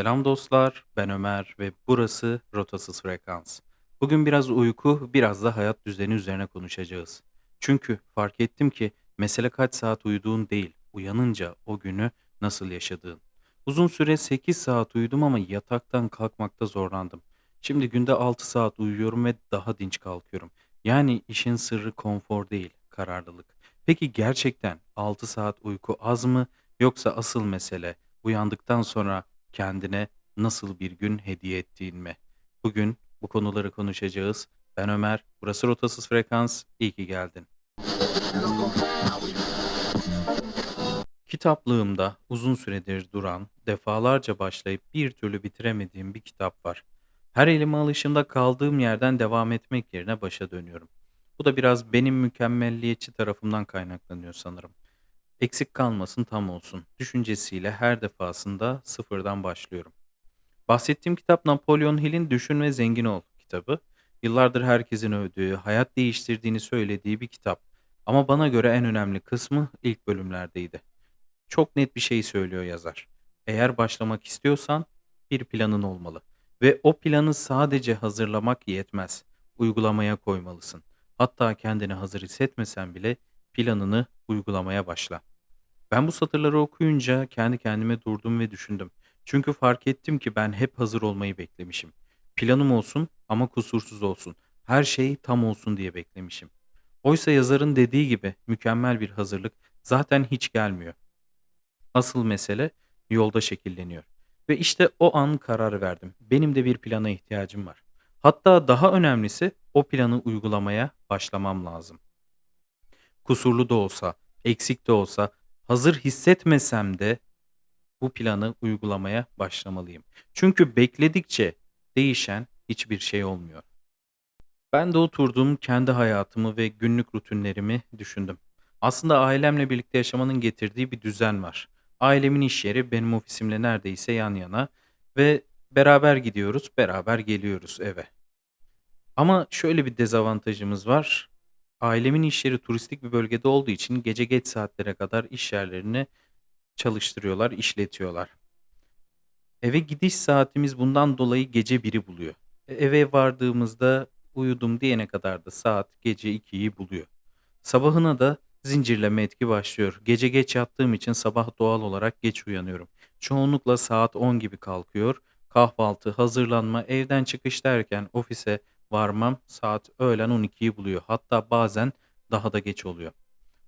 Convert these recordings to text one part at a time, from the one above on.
Selam dostlar, ben Ömer ve burası Rotasız Frekans. Bugün biraz uyku, biraz da hayat düzeni üzerine konuşacağız. Çünkü fark ettim ki mesele kaç saat uyuduğun değil, uyanınca o günü nasıl yaşadığın. Uzun süre 8 saat uyudum ama yataktan kalkmakta zorlandım. Şimdi günde 6 saat uyuyorum ve daha dinç kalkıyorum. Yani işin sırrı konfor değil, kararlılık. Peki gerçekten 6 saat uyku az mı yoksa asıl mesele uyandıktan sonra Kendine nasıl bir gün hediye ettiğin mi? Bugün bu konuları konuşacağız. Ben Ömer, burası Rotasız Frekans. İyi ki geldin. Kitaplığımda uzun süredir duran, defalarca başlayıp bir türlü bitiremediğim bir kitap var. Her elime alışımda kaldığım yerden devam etmek yerine başa dönüyorum. Bu da biraz benim mükemmelliyetçi tarafımdan kaynaklanıyor sanırım. Eksik kalmasın tam olsun düşüncesiyle her defasında sıfırdan başlıyorum. Bahsettiğim kitap Napolyon Hill'in Düşün ve Zengin Ol kitabı. Yıllardır herkesin övdüğü, hayat değiştirdiğini söylediği bir kitap. Ama bana göre en önemli kısmı ilk bölümlerdeydi. Çok net bir şey söylüyor yazar. Eğer başlamak istiyorsan bir planın olmalı. Ve o planı sadece hazırlamak yetmez. Uygulamaya koymalısın. Hatta kendini hazır hissetmesen bile planını uygulamaya başla. Ben bu satırları okuyunca kendi kendime durdum ve düşündüm. Çünkü fark ettim ki ben hep hazır olmayı beklemişim. Planım olsun ama kusursuz olsun. Her şey tam olsun diye beklemişim. Oysa yazarın dediği gibi mükemmel bir hazırlık zaten hiç gelmiyor. Asıl mesele yolda şekilleniyor. Ve işte o an karar verdim. Benim de bir plana ihtiyacım var. Hatta daha önemlisi o planı uygulamaya başlamam lazım. Kusurlu da olsa, eksik de olsa Hazır hissetmesem de bu planı uygulamaya başlamalıyım. Çünkü bekledikçe değişen hiçbir şey olmuyor. Ben de oturdum, kendi hayatımı ve günlük rutinlerimi düşündüm. Aslında ailemle birlikte yaşamanın getirdiği bir düzen var. Ailemin iş yeri benim ofisimle neredeyse yan yana ve beraber gidiyoruz, beraber geliyoruz eve. Ama şöyle bir dezavantajımız var. Ailemin iş yeri turistik bir bölgede olduğu için gece geç saatlere kadar iş yerlerini çalıştırıyorlar, işletiyorlar. Eve gidiş saatimiz bundan dolayı gece biri buluyor. E, eve vardığımızda uyudum diyene kadar da saat gece 2'yi buluyor. Sabahına da zincirleme etki başlıyor. Gece geç yattığım için sabah doğal olarak geç uyanıyorum. Çoğunlukla saat 10 gibi kalkıyor. Kahvaltı, hazırlanma, evden çıkış derken ofise varmam saat öğlen 12'yi buluyor. Hatta bazen daha da geç oluyor.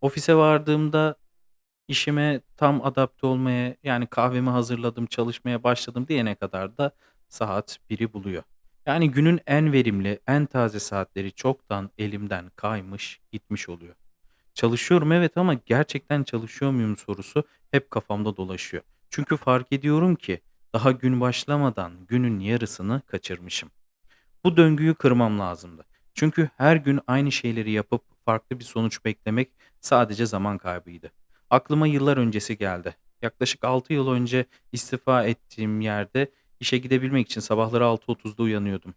Ofise vardığımda işime tam adapte olmaya yani kahvemi hazırladım, çalışmaya başladım diyene kadar da saat 1'i buluyor. Yani günün en verimli, en taze saatleri çoktan elimden kaymış, gitmiş oluyor. Çalışıyorum evet ama gerçekten çalışıyor muyum sorusu hep kafamda dolaşıyor. Çünkü fark ediyorum ki daha gün başlamadan günün yarısını kaçırmışım. Bu döngüyü kırmam lazımdı. Çünkü her gün aynı şeyleri yapıp farklı bir sonuç beklemek sadece zaman kaybıydı. Aklıma yıllar öncesi geldi. Yaklaşık 6 yıl önce istifa ettiğim yerde işe gidebilmek için sabahları 6.30'da uyanıyordum.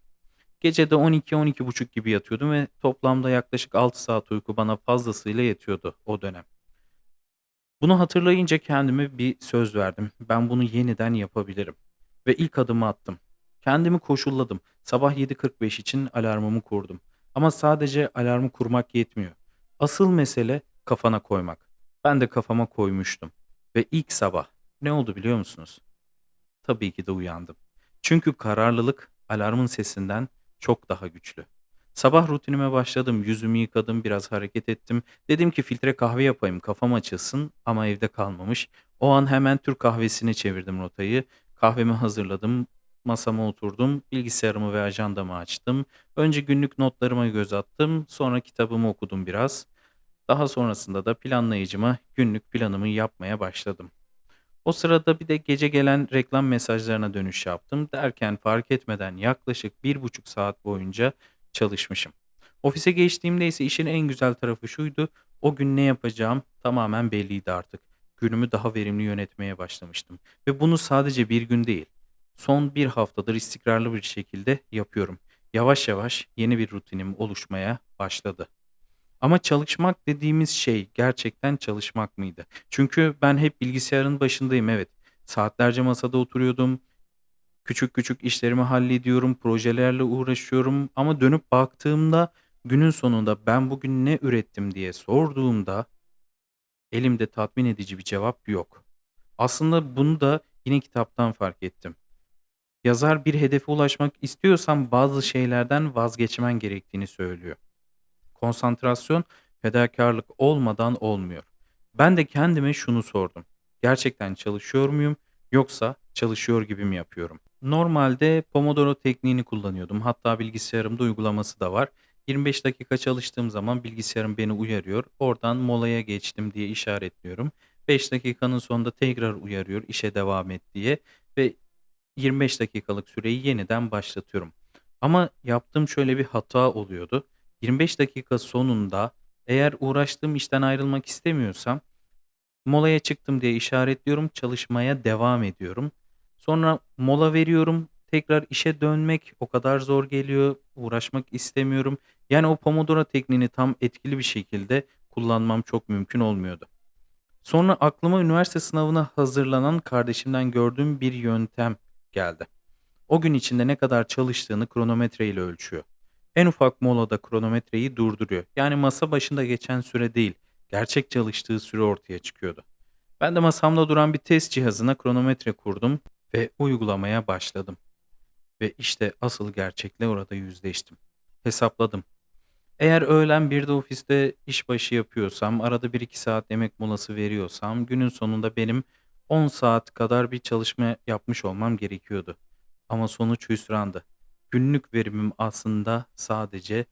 Gece de 12-12.30 gibi yatıyordum ve toplamda yaklaşık 6 saat uyku bana fazlasıyla yetiyordu o dönem. Bunu hatırlayınca kendime bir söz verdim. Ben bunu yeniden yapabilirim. Ve ilk adımı attım. Kendimi koşulladım. Sabah 7.45 için alarmımı kurdum. Ama sadece alarmı kurmak yetmiyor. Asıl mesele kafana koymak. Ben de kafama koymuştum. Ve ilk sabah ne oldu biliyor musunuz? Tabii ki de uyandım. Çünkü kararlılık alarmın sesinden çok daha güçlü. Sabah rutinime başladım. Yüzümü yıkadım, biraz hareket ettim. Dedim ki filtre kahve yapayım, kafam açılsın ama evde kalmamış. O an hemen Türk kahvesine çevirdim rotayı. Kahvemi hazırladım. Masama oturdum, bilgisayarımı ve ajandamı açtım. Önce günlük notlarıma göz attım, sonra kitabımı okudum biraz. Daha sonrasında da planlayıcıma günlük planımı yapmaya başladım. O sırada bir de gece gelen reklam mesajlarına dönüş yaptım. Derken fark etmeden yaklaşık bir buçuk saat boyunca çalışmışım. Ofise geçtiğimde ise işin en güzel tarafı şuydu. O gün ne yapacağım tamamen belliydi artık. Günümü daha verimli yönetmeye başlamıştım. Ve bunu sadece bir gün değil, Son bir haftadır istikrarlı bir şekilde yapıyorum. Yavaş yavaş yeni bir rutinim oluşmaya başladı. Ama çalışmak dediğimiz şey gerçekten çalışmak mıydı? Çünkü ben hep bilgisayarın başındayım evet. Saatlerce masada oturuyordum. Küçük küçük işlerimi hallediyorum, projelerle uğraşıyorum ama dönüp baktığımda günün sonunda ben bugün ne ürettim diye sorduğumda elimde tatmin edici bir cevap yok. Aslında bunu da yine kitaptan fark ettim. Yazar bir hedefe ulaşmak istiyorsan bazı şeylerden vazgeçmen gerektiğini söylüyor. Konsantrasyon, fedakarlık olmadan olmuyor. Ben de kendime şunu sordum. Gerçekten çalışıyor muyum yoksa çalışıyor gibi mi yapıyorum? Normalde Pomodoro tekniğini kullanıyordum. Hatta bilgisayarımda uygulaması da var. 25 dakika çalıştığım zaman bilgisayarım beni uyarıyor. Oradan molaya geçtim diye işaretliyorum. 5 dakikanın sonunda tekrar uyarıyor işe devam et diye ve 25 dakikalık süreyi yeniden başlatıyorum. Ama yaptığım şöyle bir hata oluyordu. 25 dakika sonunda eğer uğraştığım işten ayrılmak istemiyorsam molaya çıktım diye işaretliyorum, çalışmaya devam ediyorum. Sonra mola veriyorum, tekrar işe dönmek o kadar zor geliyor, uğraşmak istemiyorum. Yani o Pomodoro tekniğini tam etkili bir şekilde kullanmam çok mümkün olmuyordu. Sonra aklıma üniversite sınavına hazırlanan kardeşimden gördüğüm bir yöntem geldi. O gün içinde ne kadar çalıştığını kronometre ile ölçüyor. En ufak molada kronometreyi durduruyor. Yani masa başında geçen süre değil, gerçek çalıştığı süre ortaya çıkıyordu. Ben de masamda duran bir test cihazına kronometre kurdum ve uygulamaya başladım. Ve işte asıl gerçekle orada yüzleştim. Hesapladım. Eğer öğlen bir de ofiste işbaşı yapıyorsam, arada bir iki saat yemek molası veriyorsam, günün sonunda benim 10 saat kadar bir çalışma yapmış olmam gerekiyordu. Ama sonuç hüsrandı. Günlük verimim aslında sadece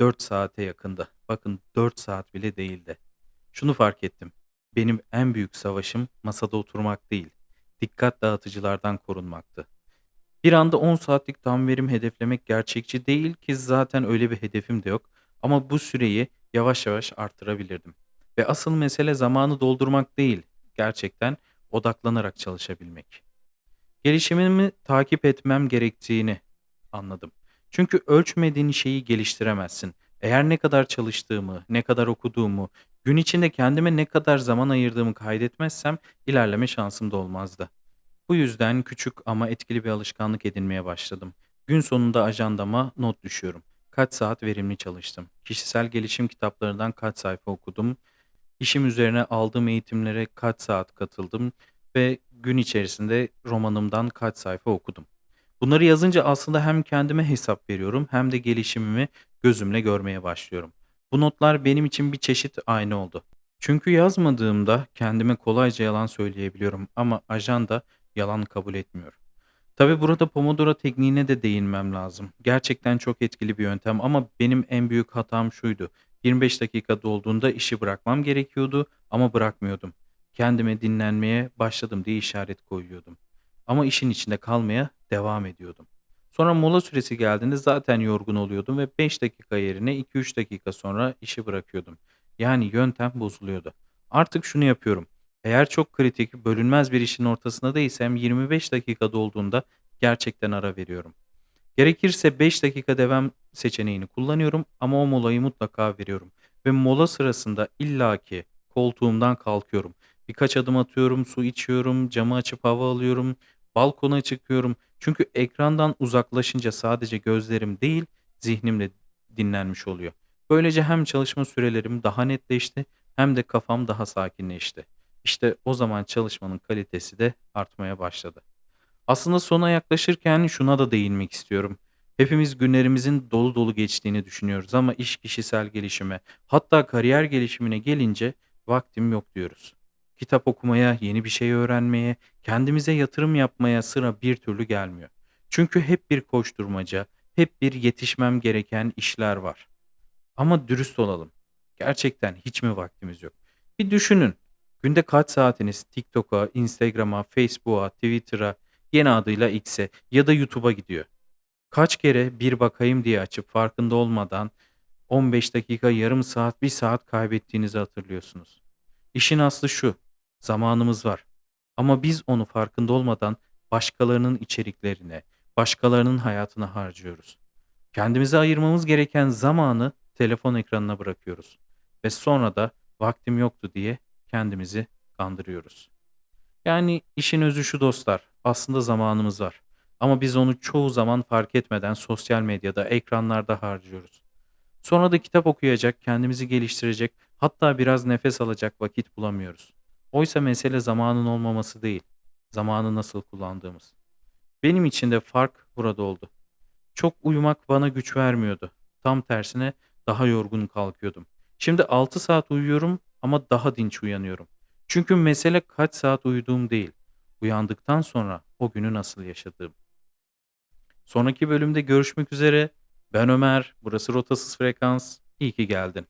4 saate yakındı. Bakın 4 saat bile değildi. Şunu fark ettim. Benim en büyük savaşım masada oturmak değil, dikkat dağıtıcılardan korunmaktı. Bir anda 10 saatlik tam verim hedeflemek gerçekçi değil ki zaten öyle bir hedefim de yok. Ama bu süreyi yavaş yavaş arttırabilirdim. Ve asıl mesele zamanı doldurmak değil, gerçekten odaklanarak çalışabilmek. Gelişimimi takip etmem gerektiğini anladım. Çünkü ölçmediğin şeyi geliştiremezsin. Eğer ne kadar çalıştığımı, ne kadar okuduğumu, gün içinde kendime ne kadar zaman ayırdığımı kaydetmezsem ilerleme şansım da olmazdı. Bu yüzden küçük ama etkili bir alışkanlık edinmeye başladım. Gün sonunda ajandama not düşüyorum. Kaç saat verimli çalıştım? Kişisel gelişim kitaplarından kaç sayfa okudum? İşim üzerine aldığım eğitimlere kaç saat katıldım ve gün içerisinde romanımdan kaç sayfa okudum? Bunları yazınca aslında hem kendime hesap veriyorum hem de gelişimimi gözümle görmeye başlıyorum. Bu notlar benim için bir çeşit ayna oldu. Çünkü yazmadığımda kendime kolayca yalan söyleyebiliyorum ama ajanda yalan kabul etmiyor. Tabii burada Pomodoro tekniğine de değinmem lazım. Gerçekten çok etkili bir yöntem ama benim en büyük hatam şuydu. 25 dakika dolduğunda işi bırakmam gerekiyordu ama bırakmıyordum. Kendime dinlenmeye başladım diye işaret koyuyordum. Ama işin içinde kalmaya devam ediyordum. Sonra mola süresi geldiğinde zaten yorgun oluyordum ve 5 dakika yerine 2-3 dakika sonra işi bırakıyordum. Yani yöntem bozuluyordu. Artık şunu yapıyorum. Eğer çok kritik, bölünmez bir işin ortasında değilsem 25 dakika dolduğunda gerçekten ara veriyorum. Gerekirse 5 dakika devam seçeneğini kullanıyorum ama o molayı mutlaka veriyorum. Ve mola sırasında illaki koltuğumdan kalkıyorum. Birkaç adım atıyorum, su içiyorum, camı açıp hava alıyorum, balkona çıkıyorum. Çünkü ekrandan uzaklaşınca sadece gözlerim değil, zihnim de dinlenmiş oluyor. Böylece hem çalışma sürelerim daha netleşti hem de kafam daha sakinleşti. İşte o zaman çalışmanın kalitesi de artmaya başladı. Aslında sona yaklaşırken şuna da değinmek istiyorum. Hepimiz günlerimizin dolu dolu geçtiğini düşünüyoruz ama iş kişisel gelişime, hatta kariyer gelişimine gelince vaktim yok diyoruz. Kitap okumaya, yeni bir şey öğrenmeye, kendimize yatırım yapmaya sıra bir türlü gelmiyor. Çünkü hep bir koşturmaca, hep bir yetişmem gereken işler var. Ama dürüst olalım. Gerçekten hiç mi vaktimiz yok? Bir düşünün. Günde kaç saatiniz TikTok'a, Instagram'a, Facebook'a, Twitter'a, yeni adıyla X'e ya da YouTube'a gidiyor? Kaç kere bir bakayım diye açıp farkında olmadan 15 dakika, yarım saat, bir saat kaybettiğinizi hatırlıyorsunuz. İşin aslı şu, zamanımız var. Ama biz onu farkında olmadan başkalarının içeriklerine, başkalarının hayatına harcıyoruz. Kendimize ayırmamız gereken zamanı telefon ekranına bırakıyoruz ve sonra da vaktim yoktu diye kendimizi kandırıyoruz. Yani işin özü şu dostlar, aslında zamanımız var. Ama biz onu çoğu zaman fark etmeden sosyal medyada, ekranlarda harcıyoruz. Sonra da kitap okuyacak, kendimizi geliştirecek, hatta biraz nefes alacak vakit bulamıyoruz. Oysa mesele zamanın olmaması değil, zamanı nasıl kullandığımız. Benim için de fark burada oldu. Çok uyumak bana güç vermiyordu. Tam tersine daha yorgun kalkıyordum. Şimdi 6 saat uyuyorum ama daha dinç uyanıyorum. Çünkü mesele kaç saat uyuduğum değil. Uyandıktan sonra o günü nasıl yaşadığım. Sonraki bölümde görüşmek üzere. Ben Ömer. Burası Rotasız Frekans. İyi ki geldin.